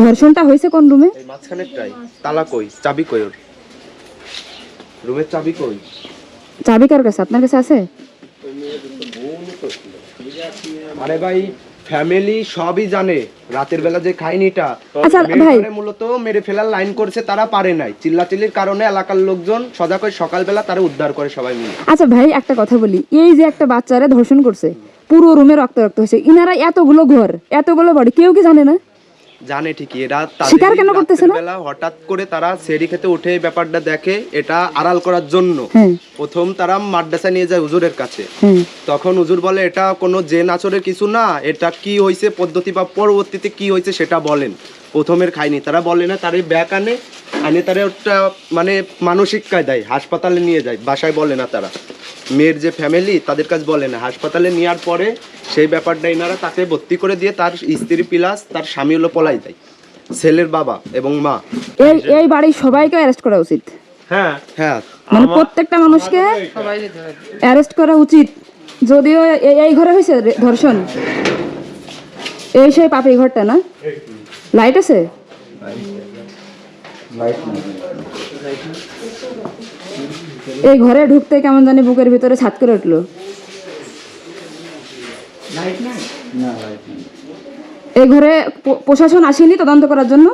ধর্ষণটা হয়েছে কোন রুমে? এই মাঝখানেরটাই তালা কই চাবি কই ওর? রুমের চাবি কই? চাবি কার কাছে? আপনার কাছে আছে? আরে ভাই ফ্যামিলি সবই জানে রাতের বেলা যে খাইনিটা আচ্ছা। মূলত মেরে ফেলার লাইন করছে তারা পারে নাই। চিল্লাচিল্লির কারণে এলাকার লোকজন সজাগ হয়ে সকালবেলা তারা উদ্ধার করে সবাই মিলে। আচ্ছা ভাই একটা কথা বলি। এই যে একটা বাচ্চারা ধর্ষণ করছে পুরো রুমে রক্ত রক্ত হয়েছে। ইনারা এতগুলো ঘর এতগুলো বাড়ি কেউ কি জানে না? জানে ঠিকই এরা তাদের কেন করতেছে না? বেলা হঠাৎ করে তারা সেরি খেতে উঠে ব্যাপারটা দেখে এটা আড়াল করার জন্য। প্রথম তারা মাদ্রাসা নিয়ে যায় হুজুরের কাছে। তখন হুজুর বলে এটা কোনো জেন আচরের কিছু না এটা কি হয়েছে পদ্ধতি বা পরবর্তীতে কি হয়েছে সেটা বলেন। প্রথমের খায়নি তারা বলে না তার ব্যাক আনে আনে তারা মানে মানসিক কায় দেয় হাসপাতালে নিয়ে যায় বাসায় বলে না তারা। মেয়ের যে ফ্যামিলি তাদের কাছে বলে না। হাসপাতালে নেওয়ার পরে সেই ব্যাপারটা এনারা তাকে ভর্তি করে দিয়ে তার স্ত্রী প্লাস তার স্বামী হলো পলাই দেয় ছেলের বাবা এবং মা। এই এই বাড়ির সবাইকে অ্যারেস্ট করা উচিত। হ্যাঁ। হ্যাঁ। মানে প্রত্যেকটা মানুষকে অ্যারেস্ট করা উচিত। যদিও এই- এই ঘরে হয়েছে রে- ধর্ষণ। এই সেই পাপি ঘরটা না? লাইট আছে? এই ঘরে ঢুকতে কেমন জানি বুকের ভিতরে ছাদ করে উঠল এই ঘরে প্রশাসন আসেনি তদন্ত করার জন্য?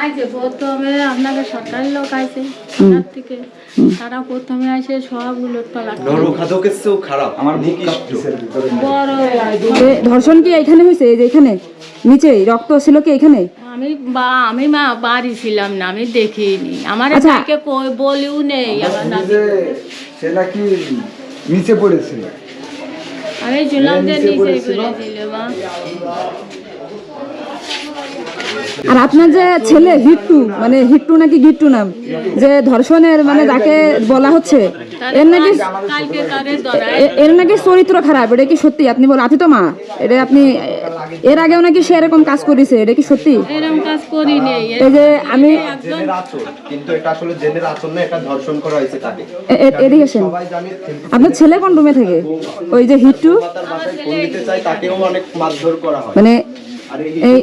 আইছে প্রথমে আপনাকে সরকারি লোক আইছে থেকে তারা প্রথমে আসে সব চেয়েও খারাপ। আমার ধর্ষণ কি এখানে হয়েছে এই যে এখানে? নিচে? রক্ত ছিল কি এখানে? আমি বা আমি মা বাড়ি ছিলাম না আমি দেখিনি। আমার আচ্ছা। তাকে কই বলিও নেই আমার নাতি। সে নাকি নিচে পড়েছিল আমি শুনলাম যে নিচে পড়েছিল? মা। আর আপনার যে ছেলে হিট্টু মানে হিট্টু নাকি গিট্টু নাম যে ধর্ষণের মানে যাকে বলা হচ্ছে এর নাকি এর নাকি চরিত্র খারাপ এটা কি সত্যি? আপনি বল আপনি তো মা এটা আপনি এর আগেও নাকি সে এরকম কাজ করেছে এটা কি সত্যি? এরকম কাজ করি নেই। এই যে আমি কিন্তু এটা আসলে জেনের আচর এটা ধর্ষণ করা হয়েছে তাকে। এ- এ- এদিকে আসেন। আপনার ছেলে কোন রুমে থাকে? ওই যে হিট্টু? হয়। মানে এই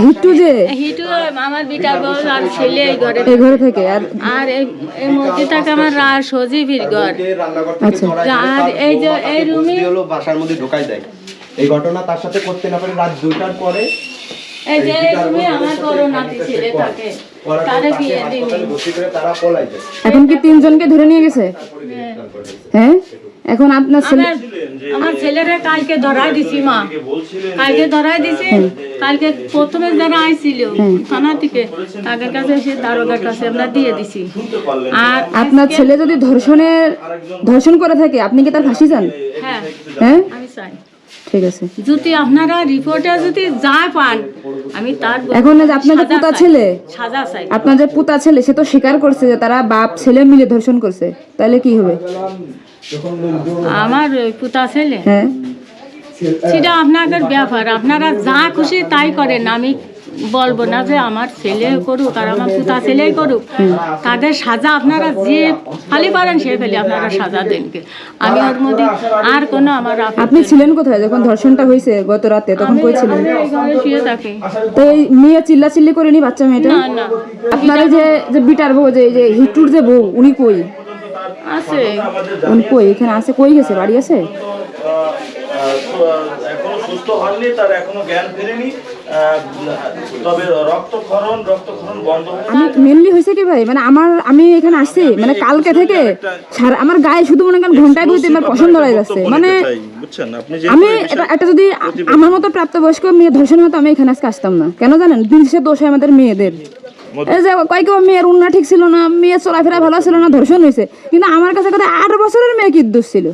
এই যে হিটু আমার বিটা বউ আর ছেলে এই ঘরে এই ঘরে থেকে আর আর এই মধ্যেটাকে আমার রা সজীবীর ঘর। আচ্ছা। আর এই যে এই রুমে- হলো বাসার মধ্যে ঢোকাই দেয়। এই ঘটনা তার সাথে করতে না পারে রাত দুইটার পরে। এই যে এই রুমে আমার ছেলে থাকে। তারে বিয়ে দিই হাসপাতালে ভর্তি করে তারা পলাই যায় এখন কি তিনজনকে ধরে নিয়ে গেছে? হ্যাঁ? এখন আপনার ছেলে আমার আমার ছেলেরে কালকে ধরাই দিছি মা। কালকে ধরাই দিছি কালকে প্রথমে যারা আইছিল থানা থেকে তাদের কাছে এসে দারোগার কাছে আমরা দিয়ে দিছি। আর আপনার ছেলে যদি ধর্ষণের ধর্ষণ করে থাকে আপনি কি তার ফাঁসি চান? হ্যাঁ। হ্যাঁ? আমি চাই। ঠিক আছে। যদি আপনারা রিপোর্টে যদি যা পান আমি তার এখন আপনাদের যে আপনার যে পুতা ছেলে সাজা চাই। আপনার যে পুতা ছেলে সে তো স্বীকার করছে যে তারা বাপ ছেলে মিলে ধর্ষণ করছে। তাহলে কি হবে? আমার পুতা ছেলে হ্যাঁ। সেটা আপনাদের ব্যাপার। আপনারা যা খুশি তাই করেন আমি বলব না যে আমার ছেলে করুক আর আমার পুতা ছেলেই করুক। তাদের সাজা আপনারা যে খালি পারেন সে ফেলে আপনারা সাজা দেনকে আমি ওর মধ্যে আর কোনো আমার আপনি ছিলেন কোথায়? যখন ধর্ষণটা হয়েছে গত রাতে তখন কই ছিলেন? আমি এই ঘরে শুয়ে থাকি। তো এই মেয়ে চিল্লা চিল্লি করেনি বাচ্চা মেয়েটা? না না। আপনার যে যে বিটার বউ যে এই যে হিটুর যে বউ উনি কই? আছে। উনি কই? এখানে আছে কই গেছে? বাড়ি আছে? এখনও সুস্থ হননি তার এখনও জ্ঞান ফেরেনি। তবে রক্তক্ষরণ রক্তক্ষরণ বন্ধ আমি মেনলি হয়েছে কি ভাই? মানে আমার আমি এখানে আসছি মানে কালকে থেকে সারা আমার গায়ে শুধু মনে করেন ঘন্টায় তিনবার পছন্দ হয়ে যাচ্ছে মানে আমি এটা যদি আমার মতো প্রাপ্তবয়স্ক মেয়ে ধর্ষণ হতো আমি এখানে আজকে আসতাম না। কেন জানেন? দিন শেষে দোষ হয় আমাদের মেয়েদের। এই যে কয় কেউ মেয়ের উন্না ঠিক ছিল না মেয়ে চলাফেরা ভালো ছিল না ধর্ষণ হয়েছে। কিন্তু আমার কাছে কথা আট বছরের মেয়ে কি দোষ ছিল?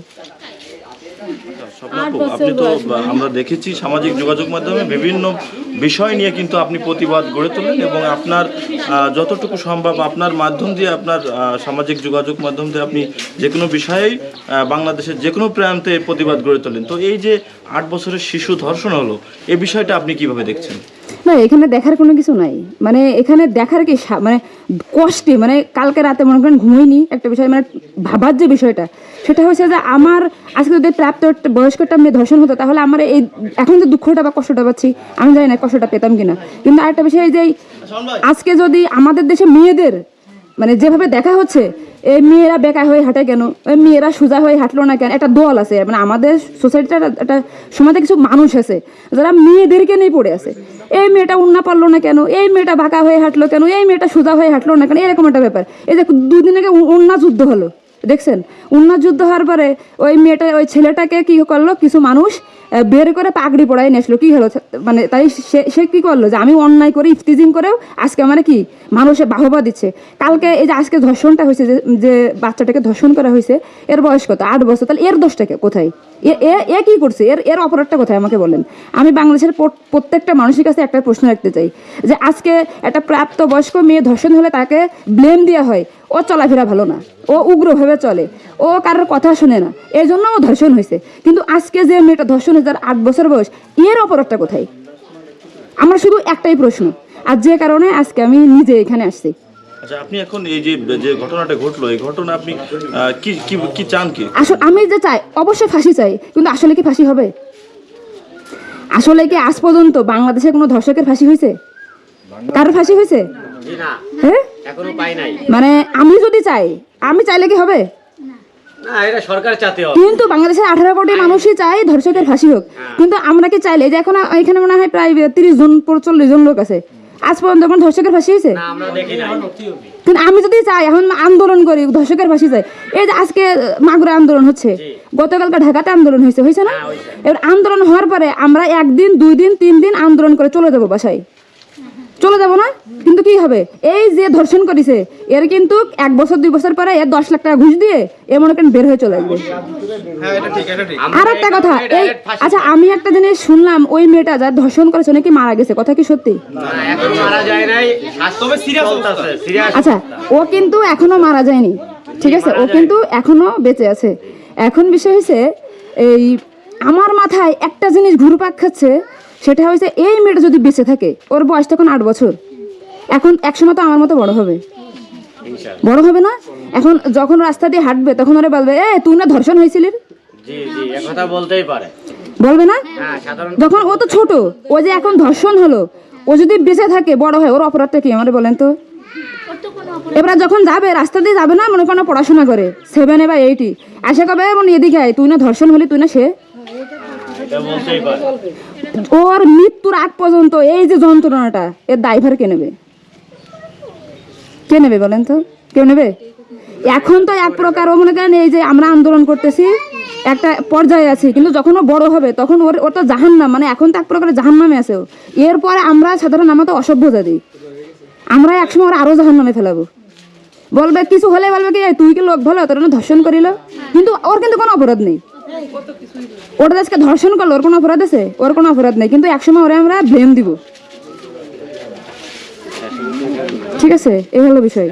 আপনি তো আমরা দেখেছি সামাজিক যোগাযোগ মাধ্যমে বিভিন্ন বিষয় নিয়ে কিন্তু আপনি প্রতিবাদ গড়ে তোলেন এবং আপনার যতটুকু সম্ভব আপনার মাধ্যম দিয়ে আপনার সামাজিক যোগাযোগ মাধ্যম দিয়ে আপনি যে কোনো বিষয়েই বাংলাদেশের যে কোনো প্রান্তে প্রতিবাদ গড়ে তোলেন। তো এই যে আট বছরের শিশু ধর্ষণ হলো এই বিষয়টা আপনি কীভাবে দেখছেন? না এখানে দেখার কোনো কিছু নাই। মানে এখানে দেখার কি মানে কষ্টে মানে কালকে রাতে মনে করেন ঘুমোইনি একটা বিষয় মানে ভাবার যে বিষয়টা সেটা হচ্ছে যে আমার আজকে যদি প্রাপ্ত বয়স্কটা মেয়ে ধর্ষণ হতো তাহলে আমার এই এখন যে দুঃখটা বা কষ্টটা পাচ্ছি আমি জানি না কষ্টটা পেতাম কিনা। কিন্তু আরেকটা বিষয় এই যে আজকে যদি আমাদের দেশে মেয়েদের মানে যেভাবে দেখা হচ্ছে, এই মেয়েরা বেকা হয়ে হাঁটে কেন? এই মেয়েরা সোজা হয়ে হাঁটলো না কেন? একটা দল আছে মানে আমাদের সোসাইটিটা একটা সমাজে কিছু মানুষ আছে, যারা মেয়েদেরকে নিয়ে পড়ে আছে। এই মেয়েটা উন্না পারল না কেন? এই মেয়েটা বাঁকা হয়ে হাঁটলো কেন? এই মেয়েটা সোজা হয়ে হাঁটলো না কেন? এরকম একটা ব্যাপার। এই যে দুদিন আগে উন্না যুদ্ধ হলো। দেখছেন? উন্না যুদ্ধ হওয়ার পরে ওই মেয়েটা, ওই ছেলেটাকে কি করল? কিছু মানুষ বের করে পাগড়ি পড়াই নিয়ে আসলো কি হলো? মানে তাই সে সে কী করল? যে আমি অন্যায় করে ইফতিজিং করেও আজকে আমার কি? মানুষে বাহবা দিচ্ছে। কালকে এই যে আজকে ধর্ষণটা হয়েছে, যে যে বাচ্চাটাকে ধর্ষণ করা হয়েছে, এর বয়স কত? আট বছর। তাহলে এর দোষটাকে কোথায়? এ, এ- এ কি করছে? এর এর অপরাধটা কোথায়? আমাকে বলেন। আমি বাংলাদেশের প্রত্যেকটা মানুষের কাছে একটা প্রশ্ন রাখতে চাই। যে আজকে একটা প্রাপ্ত বয়স্ক মেয়ে ধর্ষণ হলে তাকে ব্লেম দেওয়া হয়। ও চলাফেরা ভালো না ও উগ্রভাবে চলে ও কারোর কথা শুনে না এই জন্য ও ধর্ষণ হয়েছে। কিন্তু আজকে যে মেয়েটা ধর্ষণ হয়েছে তার আট বছর বয়স এর অপরাধটা কোথায়? আমার শুধু একটাই প্রশ্ন আর যে কারণে আজকে আমি নিজে এখানে আসছি। আচ্ছা আপনি এখন এই যে যে ঘটনাটা ঘটলো এই ঘটনা আপনি কি কি কি চান কি? আসলে আমি যে চাই অবশ্যই ফাঁসি চাই কিন্তু আসলে কি ফাঁসি হবে? আসলে কি আজ পর্যন্ত বাংলাদেশে কোনো ধর্ষকের ফাঁসি হয়েছে? কারোর ফাঁসি হয়েছে? হ্যাঁ? এখনও পাই নাই। মানে আমি যদি চাই আমি চাইলে কি হবে? না এটা সরকার চাতে হবে। কিন্তু বাংলাদেশের আঠারো কোটি মানুষই চাই ধর্ষকের ফাঁসি হোক। কিন্তু আমরা কি চাইলে? যে এখন এখানে মনে হয় প্রায় তিরিশ জন চল্লিশ জন লোক আছে। আজ পর্যন্ত কোনো ধর্ষকের ফাঁসি হয়েছে? না আমরা দেখি নাই। কিন্তু আমি যদি চাই এখন আন্দোলন করি ধর্ষকের ফাঁসি চাই। এই যে আজকে মাগুরা আন্দোলন হচ্ছে গতকালকে ঢাকাতে আন্দোলন হয়েছে হয়েছে না? এবার আন্দোলন হওয়ার পরে আমরা একদিন দুই দিন তিন দিন আন্দোলন করে চলে যাব বাসায়। চলে যাব না? কিন্তু কি হবে? এই যে ধর্ষণ করেছে এর কিন্তু এক বছর দুই বছর পরে এর দশ লাখ টাকা ঘুষ দিয়ে এ মনে করেন বের হয়ে চলে আসবে। আর একটা কথা এই আচ্ছা আমি একটা জিনিস শুনলাম ওই মেয়েটা যার ধর্ষণ করেছে নাকি মারা গেছে? কথা কি সত্যি? আচ্ছা ও কিন্তু এখনও মারা যায়নি ঠিক আছে? ও কিন্তু এখনও বেঁচে আছে। এখন বিষয় হয়েছে এই আমার মাথায় একটা জিনিস ঘুরপাক খাচ্ছে সেটা হয়েছে এই মেয়েটা যদি বেঁচে থাকে ওর বয়স তখন আট বছর। এখন একসময় তো আমার মতো বড় হবে। বড় হবে না? এখন যখন রাস্তা দিয়ে হাঁটবে তখন ওরা বলবে এ তুই না ধর্ষণ হয়েছিলি বলবে না? হ্যাঁ যখন ও তো ছোট ও যে এখন ধর্ষণ হলো ও যদি বেঁচে থাকে বড় হয় ওর অপরাধটা কি? আমার বলেন তো। এবার যখন যাবে রাস্তা দিয়ে যাবে না মনে কোনো পড়াশোনা করে সেভেনে বা এইটি আসে কবে? মানে এদিকে আয় তুই না ধর্ষণ হলি তুই না সে? ওর মৃত্যুর আগ পর্যন্ত এই যে যন্ত্রণাটা, এর ড্রাইভার কে নেবে? কে নেবে বলেন তো? কেউ নেবে? এখন তো এক প্রকার ও মনে করেন এই যে আমরা আন্দোলন করতেছি, একটা পর্যায়ে আছি, কিন্তু যখন ও বড় হবে, তখন ওর ওর তো জাহান্নাম মানে এখন তো এক প্রকারের জাহান্নামে আছে ও। এরপরে আমরা সাধারণ আমরা তো অসভ্য জাতি। আমরা একসময় ওর আরও জাহান্নামে ফেলাবো। বলবে, কিছু হলে বলবে কি তুই কি লোক ভালো? তোর ধর্ষণ করিল? কিন্তু ওর কিন্তু কোনো অপরাধ নেই। ওটা আজকে ধর্ষণ করল, ওর কোনো অপরাধ আছে? ওর কোনো অপরাধ নেই, কিন্তু একসময় ওরে আমরা ব্লেম দিব। ঠিক আছে, এই হলো বিষয়।